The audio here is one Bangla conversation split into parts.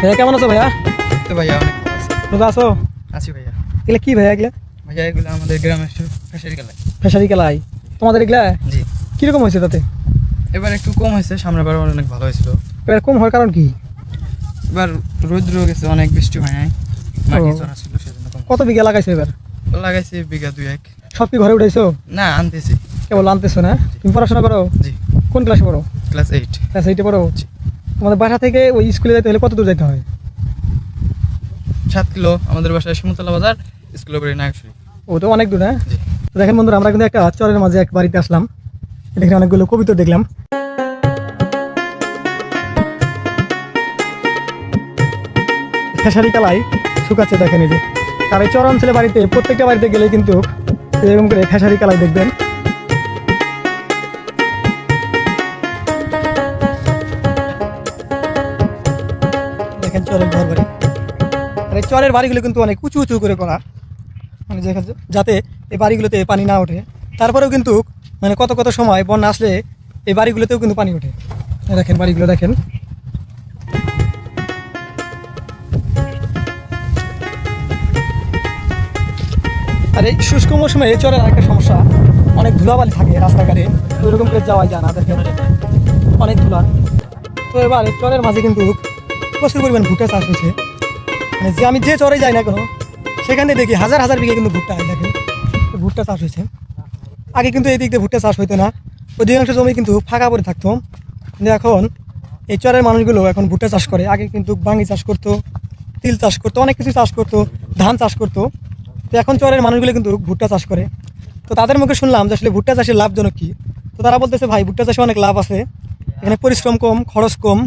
ভাইয়া কেমন আছো ভাইয়া? তো ভাইয়া অনেক ভালো আছো। আছি? ভাইয়া। এগুলা কি ভাইয়া এগুলা? ভাইয়া এগুলো আমাদের গ্রামের ফেসারি খেলায় ফেসারি কেলাই। তোমাদের এগুলা? জি। কীরকম হয়েছে তাতে? এবার একটু কম হয়েছে সামনের বার অনেক ভালো হয়েছিল। এবার কম হওয়ার কারণ কি? এবার রৌদ্র গেছে অনেক বৃষ্টি হয় নাই। মাটি চড়া ছিল সেজন্য কত বিঘা লাগাইছো এবার? লাগাইছি বিঘা দুই এক সব কি ঘরে উঠাইছো? না আনতেছি। কেবল আনতেছো না? তুমি পড়াশোনা করো? জি। কোন ক্লাসে পড়ো? Class eight. ক্লাস এইটে পড়ো? তোমাদের বাসা থেকে ওই স্কুলে যেতে হলে কত দূর যেতে হয়? সাত কিলো আমাদের বাসায় শিমুতলা বাজার স্কুলের বাড়ি নায়কশরী ও তো অনেক দূর হ্যাঁ? দেখেন বন্ধুরা আমরা কিন্তু একটা চরের মাঝে এক বাড়িতে আসলাম। এখানে অনেকগুলো কবিতা দেখলাম। খেসারি কালাই শুকাচ্ছে দেখেন এই যে। আর এই চর অঞ্চলে বাড়িতে প্রত্যেকটা বাড়িতে গেলে কিন্তু এরকম করে খেসারি কালাই দেখবেন। চরের ঘর বাড়ি। আর এই চরের বাড়িগুলো কিন্তু অনেক উঁচু উঁচু করে করা। মানে যেখানে যাতে এই বাড়িগুলোতে পানি না ওঠে। তারপরেও কিন্তু মানে কত কত সময় বন্যা আসলে এই বাড়িগুলোতেও কিন্তু পানি ওঠে। দেখেন বাড়িগুলো দেখেন। আর এই শুষ্ক মৌসুমে এই চরের একটা সমস্যা, অনেক ধুলাবালি থাকে রাস্তাঘাটে। ওইরকম করে যাওয়া যায় না দেখেন অনেক ধুলা। তো এবার চরের মাঝে কিন্তু প্রচুর পরিমাণ ভুট্টা চাষ হয়েছে। মানে যে আমি যে চরে যাই না কেন, সেখানে দেখি হাজার হাজার বিঘে কিন্তু ভুট্টা দেখেন, ভুট্টা চাষ হয়েছে। আগে কিন্তু এই দিক দিয়ে ভুট্টা চাষ হইতো না। অধিকাংশ জমি কিন্তু ফাঁকা পড়ে থাকতো। কিন্তু এখন এই চরের মানুষগুলো এখন ভুট্টা চাষ করে। আগে কিন্তু বাঙি চাষ করতো, তিল চাষ করতো, অনেক কিছু চাষ করতো, ধান চাষ করতো। তো এখন চরের মানুষগুলো কিন্তু ভুট্টা চাষ করে। তো তাদের মুখে শুনলাম যে আসলে ভুট্টা চাষের লাভজনক কী? তো তারা বলতেছে, ভাই, ভুট্টা চাষে অনেক লাভ আছে। এখানে পরিশ্রম কম, খরচ কম।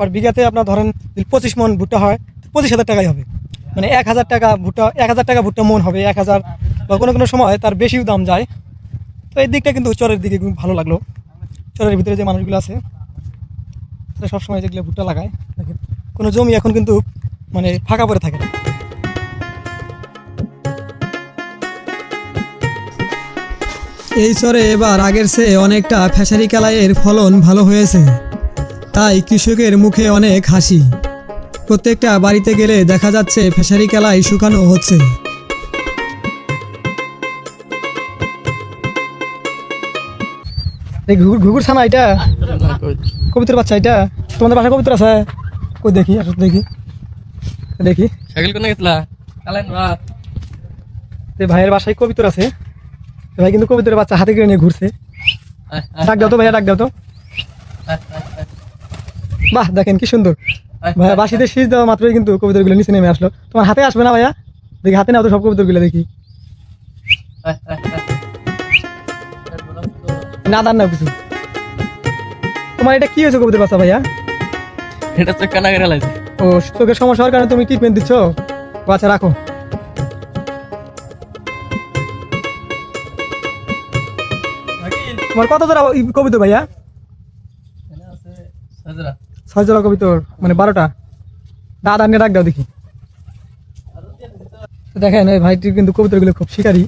আর বিঘাতে আপনার ধরেন পঁচিশ মন ভুট্টা হয়, পঁচিশ হাজার টাকাই হবে। মানে এক হাজার টাকা ভুট্টা, এক হাজার টাকা ভুট্টা মন হবে, এক হাজার বা কোনো কোনো সময় তার বেশিও দাম যায়। তো এই দিকটা কিন্তু চরের দিকে ভালো লাগল। চরের ভিতরে যে মানুষগুলো আছে, তারা সবসময় যেগুলো ভুট্টা লাগায়, দেখেন, কোনো জমি এখন কিন্তু মানে ফাঁকা পড়ে থাকে না। এই চরে এবার আগের চেয়ে অনেকটা ফেসারি কালাইয়ের ফলন ভালো হয়েছে। তাই কৃষকের মুখে অনেক হাসি। প্রত্যেকটা বাড়িতে গেলে দেখা যাচ্ছে ফেসারি কালাই শুকানো হচ্ছে। এই ঘুঘুর ঘুঘুর ছানা এটা? কবিতার বাচ্চা এটা? তোমাদের বাসায় কবিতর আছে? কই দেখি আসলে দেখি। দেখি। সাইকেল কোনে গেছিলা? কালাই না এই ভাইয়ের বাসায় কবিতর আছে। ভাই কিন্তু কবিতরের বাচ্চা হাতে করে নিয়ে ঘুরছে। ডাক দাও তো ভাইয়া ডাক দাও তো। বাহ দেখেন কি সুন্দর। ভাইয়া বাসিতে শীষ দেওয়া মাত্রই কিন্তু কবিতরগুলো নিচে নেমে আসলো। তোমার হাতে আসবে না ভাইয়া? দেখি হাতে নাও তো সব কবিতরগুলো দেখি। না দান নাও কিছু। তোমার এটা কি হয়েছে কবিতর বাচ্চা ভাইয়া? এটা তো কানা করে লাগছে। ও চোখের সমস্যা হওয়ার কারণে তুমি ট্রিটমেন্ট দিচ্ছ? আচ্ছা রাখো। তোমার কত জোড়া ই কবিতর ভাইয়া? ছয় জোড়া কবিতর মানে বারোটা। দাদা নিয়ে রাখ দাও দেখি। দেখেন এই ভাইটি কিন্তু কবিতরগুলো খুব শিকারী।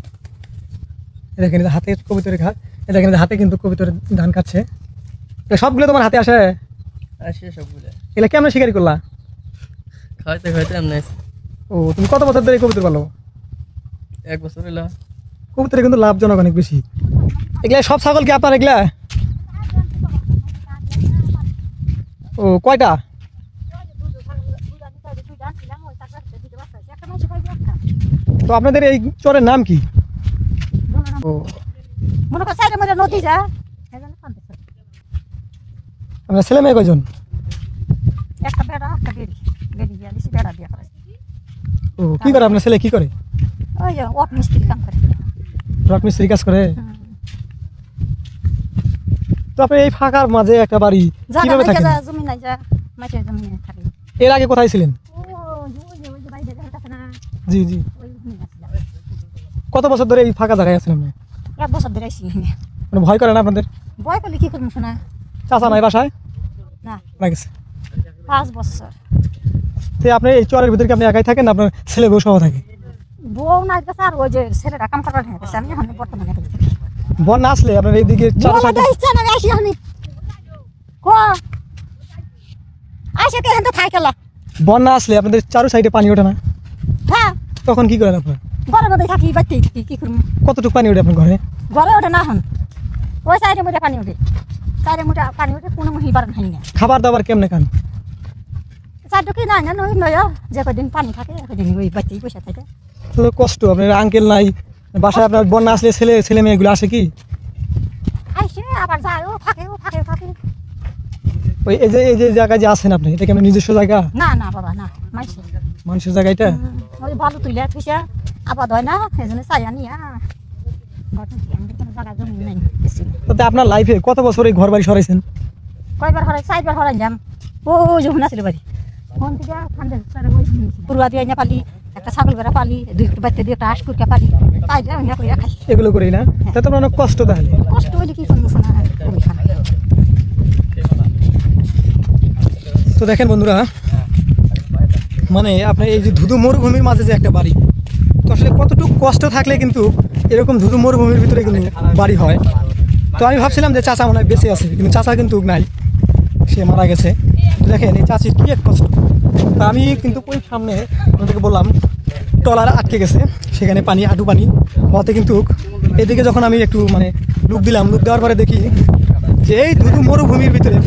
দেখেন হাতে কবিতরের ঘাট। দেখেন হাতে কিন্তু কবিতরের ধান খাচ্ছে। সবগুলো তোমার হাতে আসে? আসে সবগুলো। এগুলো কেমন শিকারি করলা? খাইতে খাইতে এমনি ও তুমি কত বছর ধরে কবিতর পালো? এক বছর কবুতরে কিন্তু লাভজনক অনেক বেশি। এগুলা সব ছাগল কি আপনার এগুলা? ও কয়টা? তো আপনাদের এই চরের নাম কি? ও। মনে কর সাইডে মধ্যে নদী যা আপনার ছেলে মেয়ে কয়জন? একটা বেড়া একটা বেড়ি বেড়ি দিয়া দিছি বেড়া দিয়া করে ও কি করে আপনার ছেলে কি করে? ওই যে মিস্ত্রি কাম করে। মিস্ত্রি কাজ করে। তো আপনি এই ফাঁকার মাঝে একটা বাড়ি কীভাবে থাকেন? জমি নাই যা মাছের জমি নাই থাকে। এর আগে কোথায় ছিলেন? না। জি জি। আছে। কত বছর ধরে এই ফাঁকা জায়গায় আছেন আপনি? এক বছর ধরে এখানে। মানে ভয় করে না আপনাদের? বয় করলে কি করব শোনা? চাচা নাই বাসায়? না। না গেছে। পাঁচ বছর। তো আপনি এই চরের ভিতরে কি আপনি একাই থাকেন আপনার ছেলে বউ সহ থাকে? বউ নাই গেছে আর ওই যে ছেলেটা কাম করার গেছে আমি এখন বর্তমানে থাকি। বন্যা আসলে আপনার এইদিকে আসি আমি। বন্যা আসলে আপনাদের চারো সাইডে পানি ওঠে না। হ্যাঁ। তখন কি করেন আপনার? ঘরের মধ্যে থাকি বাড়তেই থাকি কি করব? কতটুকু পানি ওঠে আপনার ঘরে? ঘরে ওঠে না এখন। ওই সাইডে মুঠে পানি ওঠে। সাইডে মুঠে পানি ওঠে কোনো মুহি বারণ হয় না। খাবার দাবার কেমনে খান? কি না না নই নয় যে কদিন পানি থাকে কদিন ওই বাড়তেই পয়সা থাকে। কষ্ট আপনার আঙ্কেল নাই বাসায় আপনার বন্যা আসলে ছেলে ছেলে মেয়েগুলো আসে কি? আইসে আবার যায় ও থাকে ও থাকে থাকে। ওই এই যে এই যে জায়গায় যে আছেন আপনি এটা কি আপনার নিজস্ব জায়গা? না না বাবা না মাইসে মানুষের জায়গা এটা? ওই ভালো তুলে থুইছে আবাদ হয় না সেই জন্য চাই আনি ঘটনা কি আমাদের কোনো জায়গা জমি নাই বেশি না। তাতে আপনার লাইফে কত বছর এই ঘর বাড়ি সরাইছেন? কয়বার হরাই চারবার হরাই যাম ও যখন আসলে বাড়ি ফোন থেকে ঠান্ডা পুরুয়া দিয়ে পালি একটা ছাগল বেড়া পালি দুই বাচ্চা দিয়ে একটা হাঁস কুরকা পালি। তাই করে খাই এগুলো করেই না তাতে আপনার অনেক কষ্ট তাহলে। কষ্ট হইলে কি করব শোনা তো দেখেন বন্ধুরা মানে আপনার এই যে ধুধু মরুভূমির মাঝে যে একটা বাড়ি তো আসলে কতটুকু কষ্ট থাকলে কিন্তু এরকম ধুধু মরুভূমির ভিতরে কিন্তু বাড়ি হয়। তো আমি ভাবছিলাম যে চাচা মনে হয় বেঁচে আছে কিন্তু চাচা কিন্তু নাই সে মারা গেছে। দেখেন এই চাচির কী এক কষ্ট। তা আমি কিন্তু ওই সামনে আপনাদেরকে বললাম টলার আটকে গেছে। সেখানে পানি হাঁটু পানি হওয়াতে কিন্তু এদিকে যখন আমি একটু মানে লুক দিলাম, লুক দেওয়ার পরে দেখি যে এই ধুধু মরুভূমির ভিতরে